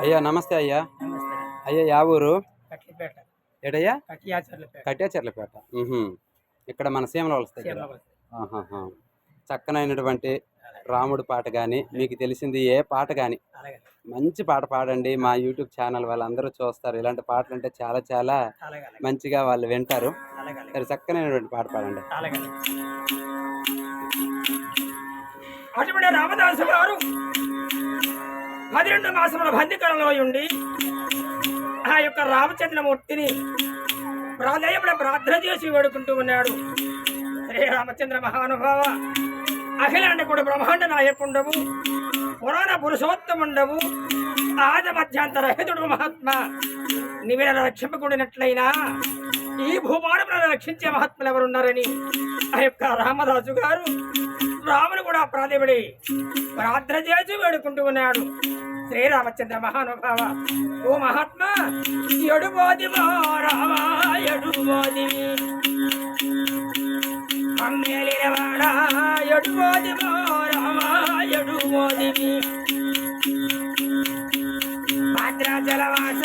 అయ్యా నమస్తే అయ్యా. అయ్యా యా ఊరు? ఏడయ్యా కట్యాచర్లపేట. ఇక్కడ మన సీమల వస్తాయి. చక్కనైనటువంటి రాముడు పాట కానీ మీకు తెలిసింది ఏ పాట కానీ మంచి పాట పాడండి. మా యూట్యూబ్ ఛానల్ వాళ్ళందరూ చూస్తారు. ఇలాంటి పాటలు అంటే చాలా చాలా మంచిగా వాళ్ళు వింటారు. సరే చక్కనైనటువంటి పాట పాడండి. అటువంటి రామదాసు గారు. పదిరెండు మాసముల బంధికరంలో ఉండి ఆ యొక్క రామచంద్రమూర్తిని ప్రాధాన్యపడ ప్రార్థన చేసి వేడుకుంటూ ఉన్నాడు. శ్రీ రామచంద్ర మహానుభావ అఖిలాండ కూడా బ్రహ్మాండ నాయకుండవు పురాణ పురుషోత్తముండవు ఆద మధ్యాంత రహితుడు మహాత్మ. నివిన రక్షింపకూడినట్లయినా ఈ భూమానములను రక్షించే మహాత్ములు ఎవరున్నారని ఆ యొక్క రామదాసు గారు రాములు కూడా ప్రాధేయుడి ప్రార్థన చేసి వేడుకుంటూ ఉన్నాడు. శ్రీరామచంద్ర మహానుభావ ఓ మహాత్మా ఎడుబోదివో రామా ఎడుబోదివి. అమ్మేలినవాడా ఎడుబోదివో రామా ఎడుబోదివి. భద్రాచలవాస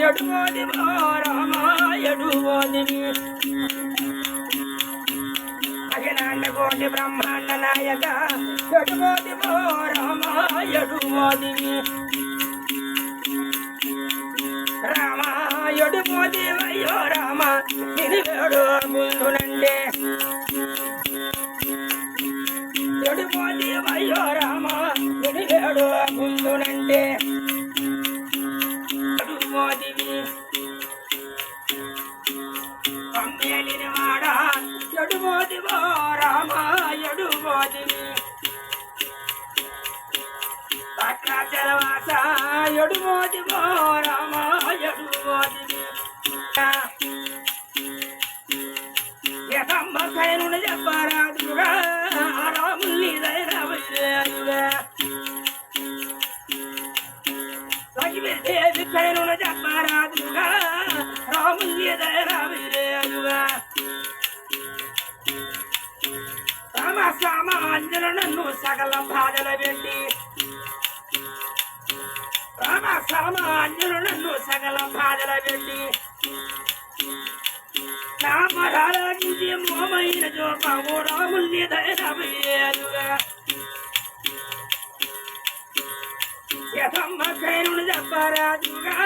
ఎడుబోదివో రామా ఎడుబోదివి. అఖిలాండ కోటి బ్రహ్మాండ నాయక ఎడుబోదివో రామా ఎడుబోదివి రామ ఎడుబోదివయ్యో రామ నిలివేడు ముందునండే అయ్యో రామ నిలివేడు ముందునండే ఎడుబోదివి అమ్మేలిన భద్రాచలవాస మో రామ సామాన్యులు నన్ను సకల బాధల పెట్టి నా మరాలకి మోమైన జోపము రాముల్ని దయనయ్యాలుగా యథమ్మ కైనుడు చెప్పరాజుగా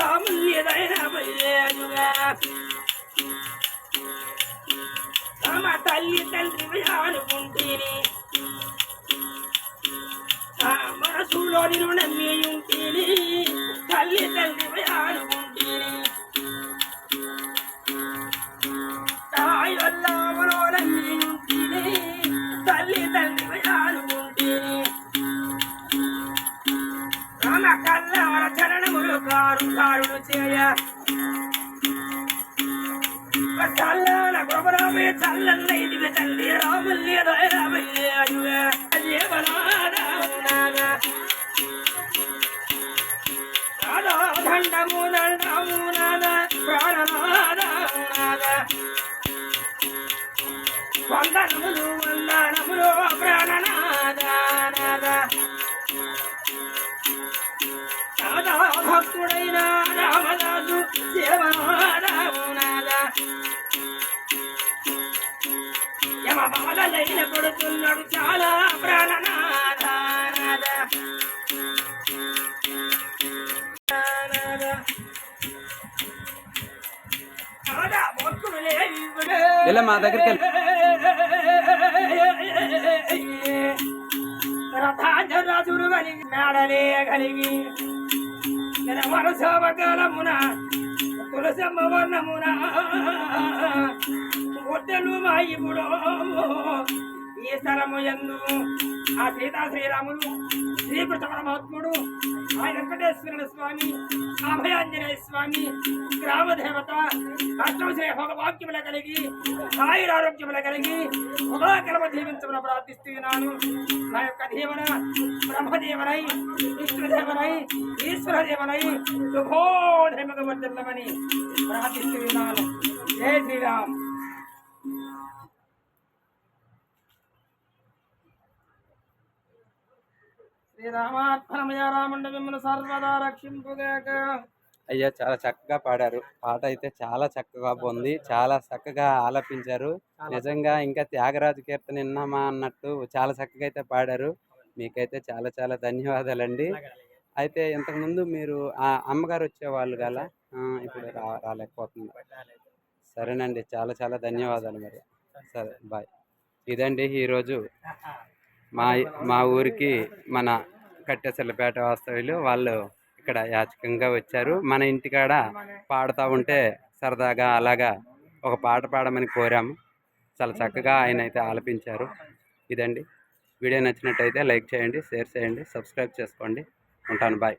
రాముల్ని దయనయ్యాలుగా తమ తల్లి తండ్రి అనుకుంటేని ఆ మనసులో నేను నమ్మి ఉంటేని தள்ளி தள்ளி போய் ஆளு உண்டீரே தாய் வல்லாமலோட நீனும் தீரே தள்ளி தள்ளி போய் ஆளு உண்டீரே நமக்கல்ல அவர சரணமுரு காரு காருடு వందనములు వందనములు ప్రాణనాద నాద భక్తుడైన రామదాసు దేవనాద యమ బాలలైన కొడుతున్నాడు చాలా ప్రాణనాద నాద ఇలా మా దగ్గరికి రథాజరాజుడు కలిగి. మేడలే కలిగి వరసవకాలమున తులసమ్మ వర్ణమున ఒడ్డలు ఇప్పుడు ఈ స్థలము ఎందు ఆ సీతా శ్రీరాములు శ్రీ పరమాత్ముడు ఆ వెంకటేశ్వరుడు స్వామి అభయాంజనేయ స్వామి గ్రామదేవత అష్టమశ్రీ భగవాక్యముల కలిగి ఆయురారోగ్యముల కలిగి ఉదాకరమ జీవించమని ప్రార్థిస్తున్నాను. నా యొక్క దేవన బ్రహ్మదేవనై విష్ణుదేవనై ఈశ్వరదేవనై శుభోధర్మక వర్ధల్లమని ప్రార్థిస్తున్నాను జై శ్రీరామ్ శ్రీరామాత్మనమయ రాముండ మిమ్మల్ని సర్వదా రక్షింపుగాక అయ్యా! చాలా చక్కగా పాడారు. పాట అయితే చాలా చక్కగా ఉంది చాలా చక్కగా ఆలపించారు. నిజంగా ఇంకా త్యాగరాజు కీర్తన విన్నామా అన్నట్టు చాలా చక్కగా అయితే పాడారు. మీకైతే చాలా చాలా ధన్యవాదాలండి. అయితే ఇంతకుముందు మీరు ఆ అమ్మగారు వచ్చేవాళ్ళు గల ఇప్పుడు రా రాలేకపోతుంది సరేనండి. చాలా చాలా ధన్యవాదాలు మరి. సరే బాయ్. ఇదండి ఈరోజు మా మా ఊరికి మన కట్టెసల్లపేట వాస్తవ్యులు వాళ్ళు ఇక్కడ యాచకంగా వచ్చారు. మన ఇంటికాడ పాడుతూ ఉంటే సరదాగా అలాగా ఒక పాట పాడమని కోరాము చాలా చక్కగా ఆయన అయితే ఆలపించారు. ఇదండి. వీడియో నచ్చినట్టయితే లైక్ చేయండి షేర్ చేయండి సబ్స్క్రైబ్ చేసుకోండి. ఉంటాను. బాయ్.